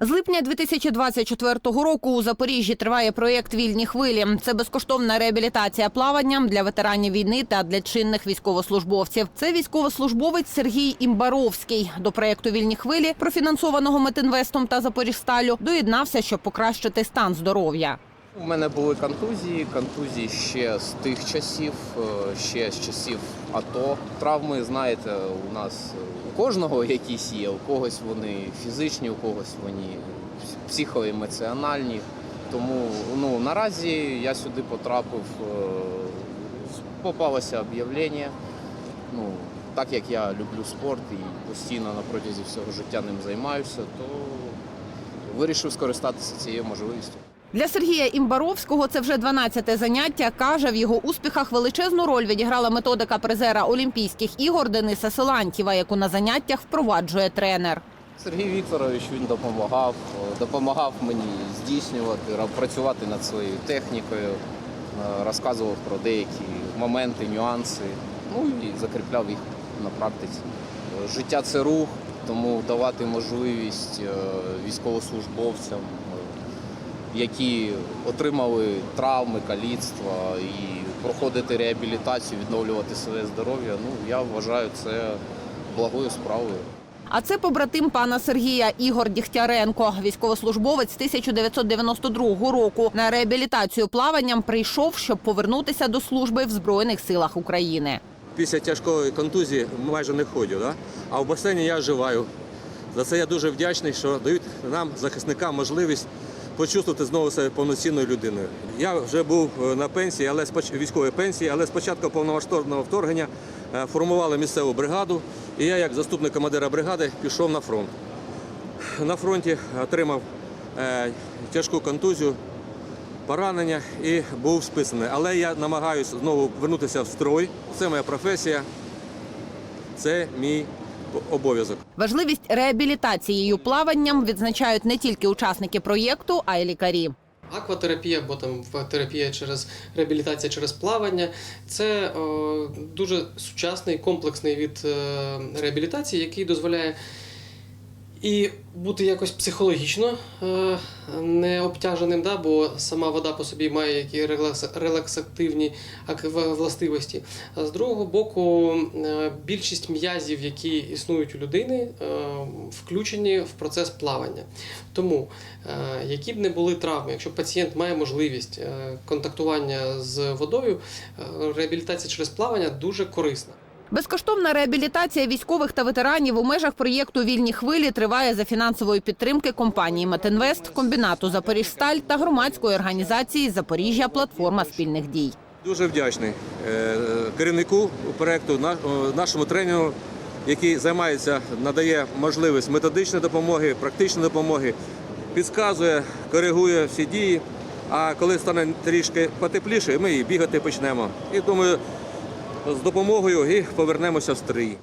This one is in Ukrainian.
З липня 2024 року у Запоріжжі триває проєкт Вільні хвилі. Це безкоштовна реабілітація плаванням для ветеранів війни та для чинних військовослужбовців. Це військовослужбовець Сергій Імбаровський. До проєкту Вільні хвилі, профінансованого Метинвестом та Запоріжсталю, доєднався, щоб покращити стан здоров'я. У мене були контузії, контузії ще з тих часів, е, ще з часів АТО. Травми, знаєте, у нас е, у кожного якісь є, у когось вони фізичні, у когось вони психоемоціональні. Тому ну, наразі я сюди потрапив, е, попалося об'явлення. Ну, так як я люблю спорт і постійно на протязі всього життя ним займаюся, то вирішив скористатися цією можливістю. Для Сергія Імбаровського це вже 12-те заняття. Каже, в його успіхах величезну роль відіграла методика призера Олімпійських ігор Дениса Силантьєва, яку на заняттях впроваджує тренер. Сергій Вікторович він допомагав, допомагав мені здійснювати, працювати над своєю технікою, е, розказував про деякі моменти, нюанси, ну і закріпляв їх на практиці. Е, Життя це рух, тому давати можливість е, військовослужбовцям, які отримали травми, каліцтва і проходити реабілітацію, відновлювати своє здоров'я. Ну я вважаю це благою справою. А це побратим пана Сергія Ігор Дігтяренко, військовослужбовець 1992 року. На реабілітацію плаванням прийшов, щоб повернутися до служби в Збройних силах України. Після тяжкої контузії майже не ходю, да? а в басейні я живаю. За це я дуже вдячний, що дають нам, захисникам, можливість почувствувати знову себе повноцінною людиною. Я вже був е, на пенсії, але військовій пенсії, але спочатку повномасштабного вторгнення е, формували місцеву бригаду, і я, як заступник командира бригади, пішов на фронт. На фронті отримав е, тяжку контузію, поранення і був списаний. Але я намагаюся знову вернутися в строй. Це моя професія, це мій обов'язок. Важливість реабілітацією плаванням відзначають не тільки учасники проєкту, а й лікарі. Акватерапія, або там терапія через реабілітація через плавання це о, дуже сучасний комплексний від е, реабілітації, який дозволяє і бути якось психологічно е, не обтяженим, да, бо сама вода по собі має які релакс- релаксативні ак- властивості. А з другого боку, е, більшість м'язів, які існують у людини, е, включені в процес плавання. Тому, які б не були травми, якщо пацієнт має можливість контактування з водою, реабілітація через плавання дуже корисна. Безкоштовна реабілітація військових та ветеранів у межах проєкту Вільні хвилі триває за фінансової підтримки компанії Метинвест, комбінату Запоріжсталь та громадської організації Запоріжжя Платформа спільних дій. Дуже вдячний е, керівнику проєкту, нашому тренеру, який займається, надає можливість методичної допомоги, практичної допомоги, підказує, коригує всі дії. А коли стане трішки потепліше, ми і бігати почнемо. І думаю, з допомогою і повернемося в стрій.